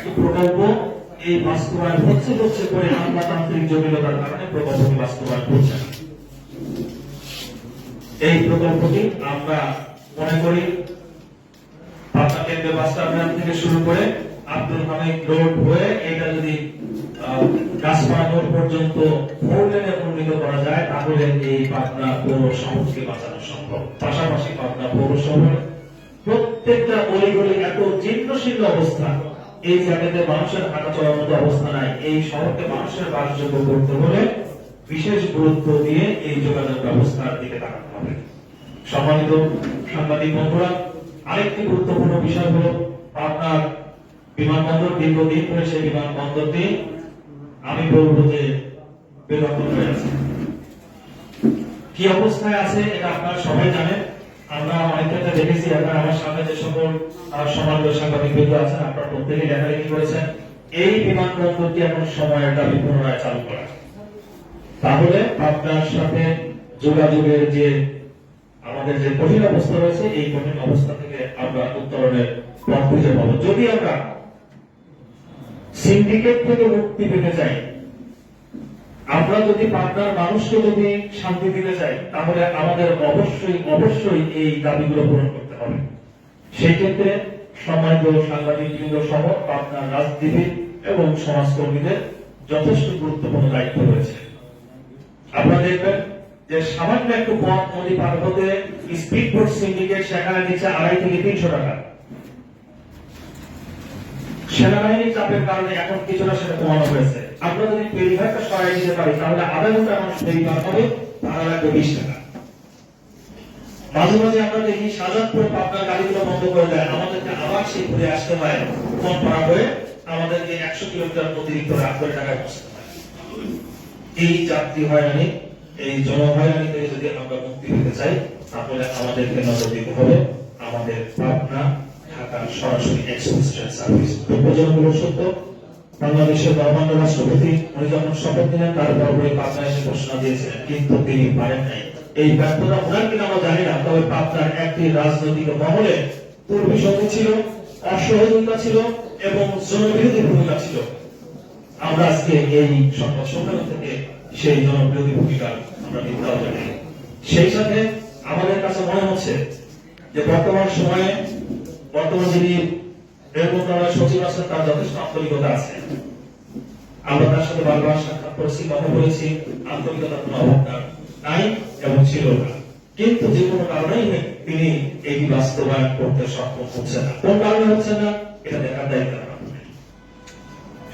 একটি প্রকল্প, এই বাস্তবায়ন হচ্ছে হচ্ছে করে আমলাতান্ত্রিক জটিলতার কারণে প্রকল্পটি বাস্তবায়ন হচ্ছে এই প্রকল্পটি আমরা মনে করি থেকে শুরু করে আব্দুল হামিদ রোড হয়ে এটা যদি গাছপাড়া রোড পর্যন্ত ফোর লেনে উন্নীত করা যায়, তাহলে এই পাবনা পৌর বাঁচানো সম্ভব। পাশাপাশি পাবনা পৌর শহর প্রত্যেকটা অলিগলি এত জীর্ণশীর্ণ অবস্থা এই জায়গাতে মানুষের হাঁটা চলার মতো অবস্থা নাই। এই শহরকে মানুষের বাসযোগ্য করতে হলে বিশেষ গুরুত্ব দিয়ে এই যোগাযোগ ব্যবস্থার দিকে তাকাতে হবে। সম্মানিত সাংবাদিক বন্ধুরা, আরেকটি গুরুত্বপূর্ণ বিষয় হলো আপনার বিমানবন্দর, দীর্ঘদিন ধরে সেই বিমানবন্দরটি আমি বলব যে বেদখল হয়ে আছে। কি অবস্থায় আছে এটা আপনারা সবাই জানেন। আমরা অনেক দেখেছি আপনারা আমার সামনে যে সকল আহ, সমাজের সাংবাদিক বৃন্দ আছেন আপনারা প্রত্যেকে লেখালেখি করেছেন এই বিমানবন্দরটি এখন সময়ের দাবি পুনরায় চালু করা। তাহলে আপনার সাথে যোগাযোগের যে আমাদের যে কঠিন অবস্থা রয়েছে এই কঠিন অবস্থা থেকে আমরা উত্তরণের পথ খুঁজে পাবো। যদি আমরা সিন্ডিকেট থেকে মুক্তি পেতে চাই আমরা যদি পাবনার মানুষকে যদি শান্তি দিতে চাই, তাহলে আমাদের অবশ্যই অবশ্যই এই দাবিগুলো পূরণ করতে হবে। সেই ক্ষেত্রে সম্মানিত সাংবাদিক বৃন্দ সহ পাবনার রাজনীতি এবং সমাজকর্মীদের যথেষ্ট গুরুত্বপূর্ণ দায়িত্ব রয়েছে। আপনারা দেখবেন যে সামান্য একটু পথ নদী পার হতে স্পিড বোট সিন্ডিকেট সেখানে নিচ্ছে আড়াই থেকে তিনশো টাকা। সেনাবাহিনীর চাপের কারণে এখন কিছুটা সেটা কমানো হয়েছে। আমরা যদি পেরিঘাটটা সরাই দিতে পারি, তাহলে আধা ঘণ্টা মানুষ ফেরি পার হবে, ভাড়া লাগবে বিশ টাকা। মাঝে মাঝে আমরা দেখি সাজাদপুর পাবনার গাড়িগুলো বন্ধ করে দেয়, আমাদেরকে আবার সেই ঘুরে আসতে হয়, কম পাড়া হয়ে আমাদেরকে একশো কিলোমিটার অতিরিক্ত রাত করে টাকায় বসতে হয়। এই যাত্রী হয়রানি, এই জনহয়রানি থেকে যদি আমরা মুক্তি পেতে চাই, তাহলে আমাদেরকে নজর দিতে হবে, আমাদের পাবনা ঢাকা সরাসরি এক্সপ্রেস ট্রেন সার্ভিস দুর্ঘটনাগুলো সত্য বাংলাদেশের গভর্নর রাষ্ট্রপতি উনি যখন শপথ নিলেন, তার পরপরই পাবনা এসে ঘোষণা দিয়েছিলেন, কিন্তু তিনি পারেন নাই। এই ব্যর্থতা ওনার কিনা আমরা জানি না, তবে পাবনার একটি রাজনৈতিক মহলে পূর্বী সঙ্গী ছিল, অসহযোগিতা ছিল এবং জনবিরোধী ভূমিকা ছিল। আমরা আজকে এই সংবাদ সম্মেলন থেকে সেই জনবিরোধী ভূমিকা আমরা নির্ধারণ জানি। সেই সাথে আমাদের কাছে মনে হচ্ছে যে বর্তমান সময়ে বর্তমান যিনি রেল মন্ত্রণালয়ের সচিব আছেন, তার যথেষ্ট আন্তরিকতা আছে। আমরা তার সাথে বারবার সাক্ষাৎ করেছি, কথা বলেছি। আন্তরিকতার কোনো অভাব নাই এবং ছিল না। কিন্তু যে কোনো কারণেই তিনি এটি বাস্তবায়ন করতে সক্ষম হচ্ছে না। কোন কারণে হচ্ছে না? এটা দেখার দায়িত্ব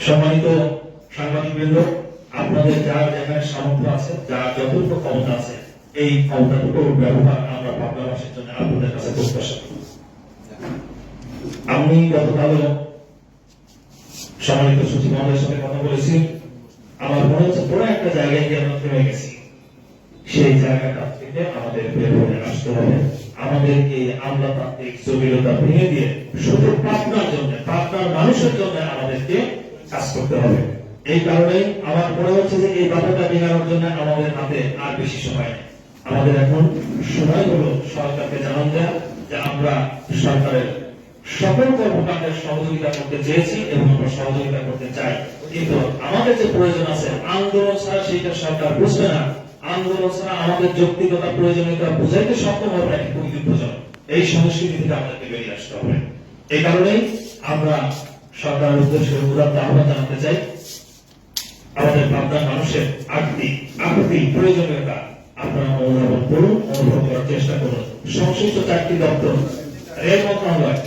সম্মানিত সাংবাদিক বৃন্দ আপনাদের যার যেখানে সামর্থ্য আছে, যার যতটুকু ক্ষমতা আছে, এই ক্ষমতাটুকুর ব্যবহার আমরা পাবনাবাসীর জন্য আপনাদের কাছে প্রত্যাশা করি। আমি গতকাল সম্মানিত সচিব মহোদয়ের সাথে কথা বলেছি। আমার মনে হচ্ছে পুরো একটা জায়গায় গিয়ে আমরা থেমে গেছি। সেই জায়গাটা থেকে আমাদের বের হয়ে আসতে হবে। আমাদের এই আমলাতান্ত্রিক জটিলতা ভেঙে দিয়ে শুধু পাবনার জন্য, পাবনার মানুষের জন্য আমাদেরকে কাজ করতে হবে। এই কারণে আমার মনে হচ্ছে যে এই ব্যাপারটা মেলানোর জন্য আমাদের হাতে আর বেশি সময় নেই। আমাদের এখন সময় হলো সরকারকে জানান দেয়া যে আমরা সরকারের সকল কর্মকাণ্ডের সহযোগিতা করতে চেয়েছি এবং আমরা সহযোগিতা করতে চাই। কিন্তু আমাদের যে প্রয়োজন আছে, আন্দোলন ছাড়া সেইটা সরকার বুঝবে না। আন্দোলন ছাড়া আমাদের যৌক্তিকতা, প্রয়োজনীয়তা বুঝাইতে সক্ষম হবে না খুবই দুঃখজনক এই সংস্কৃতি থেকে আমাদেরকে বেরিয়ে আসতে হবে। এই কারণেই আমরা সরকারের উদ্দেশ্যে উদাত্ত আহ্বান জানাতে চাই। আমাদের পাবনার মানুষের আগ্রী আগ্রী প্রয়োজনীয়তা আপনারা অনুধাবন করুন, অনুভব করার চেষ্টা করুন। সংশ্লিষ্ট চারটি দপ্তর রেল মন্ত্রণালয়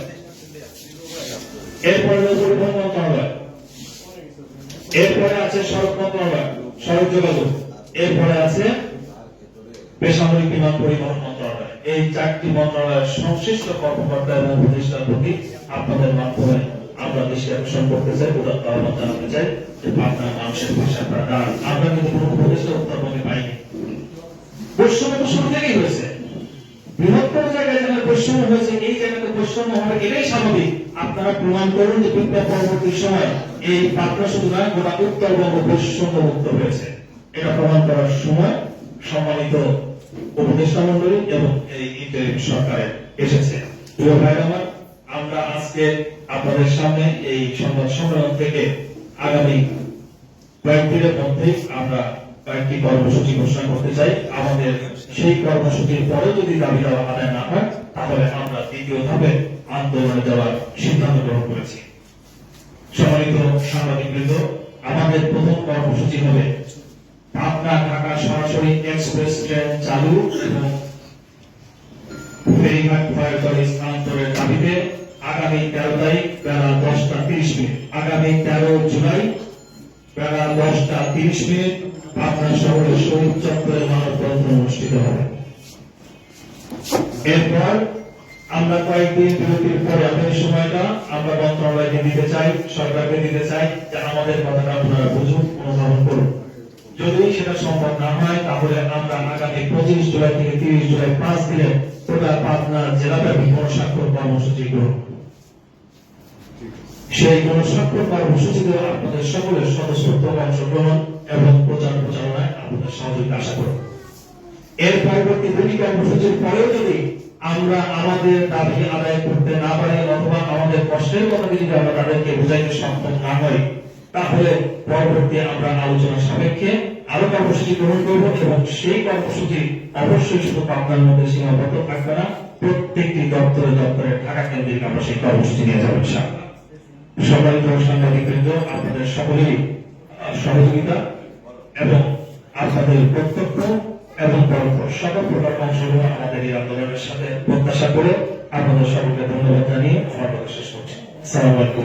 এরপরে পরিবহন মন্ত্রণালয় এরপরে আছে সড়ক মন্ত্রণালয় সড়ক যোগাযোগ। এরপরে আছে বেসামরিক বিমান পরিবহন মন্ত্রণালয়। এই চারটি মন্ত্রণালয়ের সংশ্লিষ্ট কর্মকর্তা এবং প্রতিষ্ঠার প্রতি আপনাদের মাধ্যমে আমরা দৃষ্টি আকর্ষণ করতে চাই, উদাত্ত আহ্বান জানাতে চাই যে আপনার মানুষের ভাষা প্রাণ আমরা কিন্তু কোনো প্রতিষ্ঠা উত্তরবঙ্গে পাইনি বৈষম্য শুরু থেকেই হয়েছে। বৃহত্তর জায়গায় যেখানে বৈষম্য হয়েছে, এই জায়গাতে বৈষম্য হবে এটাই স্বাভাবিক। আপনারা প্রমাণ করুন যে বিপ্লব পরবর্তী সময় এই পাত্র শুধু নয়, গোটা উত্তরবঙ্গ বৈষম্য মুক্ত হয়েছে। এটা প্রমাণ করার সময় সম্মানিত উপদেষ্টা মন্ডলী এবং এই ইন্টারিম সরকারে এসেছে। প্রিয় ভাই আমার, আমরা আজকে আপনাদের সামনে এই সংবাদ সম্মেলন থেকে আগামী কয়েকদিনের মধ্যেই আমরা কয়েকটি কর্মসূচি ঘোষণা করতে চাই। আমাদের সেই কর্মসূচির পরে যদি দাবি দেওয়া আদায় না হয়, তাহলে আমরা দ্বিতীয় ধাপে আন্দোলনে যাওয়ার সিদ্ধান্ত গ্রহণ করেছি। সম্মানিত সাংবাদিকবৃন্দ, আমাদের প্রথম কর্মসূচি হবে পাবনা ঢাকা সরাসরি এক্সপ্রেস ট্রেন চালু এবং ফেরিঘাট ফয়ারতলি স্থানান্তরের দাবিতে আগামী তেরো তারিখ বেলা দশটা তিরিশ মিনিট। আগামী তেরো জুলাই বেলা দশটা তিরিশ মিনিট পাবনা শহরের শহীদ চত্বরে মানববন্ধন অনুষ্ঠিত হবে এরপর আমরা কয়েকদিন বিরতির পরে আমাদের সময়টা আমরা মন্ত্রণালয়কে দিতে চাই, সরকারকে দিতে চাই যে আমাদের কথাটা আপনারা বুঝুন অনুধাবন করুন যদি সেটা সম্ভব না হয়, তাহলে আমরা আগামী পঁচিশ জুলাই থেকে তিরিশ জুলাই পাঁচ দিনে টোটাল পাবনা জেলাব্যাপী গণস্বাক্ষর কর্মসূচি গ্রহণ করব। সেই গণস্বাক্ষর কর্মসূচিতে আপনাদের সকলের স্বতঃস্ফূর্ত অংশগ্রহণ এবং প্রচার প্রচারণায় আপনাদের সহযোগিতা আশা করব এর পরবর্তী দুটি কর্মসূচির পরেও যদি আমরা আমাদের দাবি আদায় করতে না পারি অথবা আমাদের কষ্টের কথা যদি আমরা তাদেরকে বুঝাইতে সক্ষম না হই, তাহলে পরবর্তী আমরা আলোচনা সাপেক্ষে আরও কর্মসূচি গ্রহণ করব এবং সেই কর্মসূচি অবশ্যই শুধু পাবনার মধ্যে সীমাবদ্ধ থাকবে না, প্রত্যেকটি দপ্তরে দপ্তরে ঢাকা কেন্দ্রিক আমরা সেই কর্মসূচি নিয়ে যাব ইনশাআল্লাহ। সম্মানিত সাংবাদিকবৃন্দ আপনাদের সকলেরই সহযোগিতা এবং আপনাদের প্রত্যক্ষ এবং সকল প্রকার অংশগ্রহণ আমাদের এই আন্দোলনের সাথে প্রত্যাশা করে আপনাদের সকলকে ধন্যবাদ জানিয়ে আমার কথা শেষ করছি। সালাম আলাইকুম।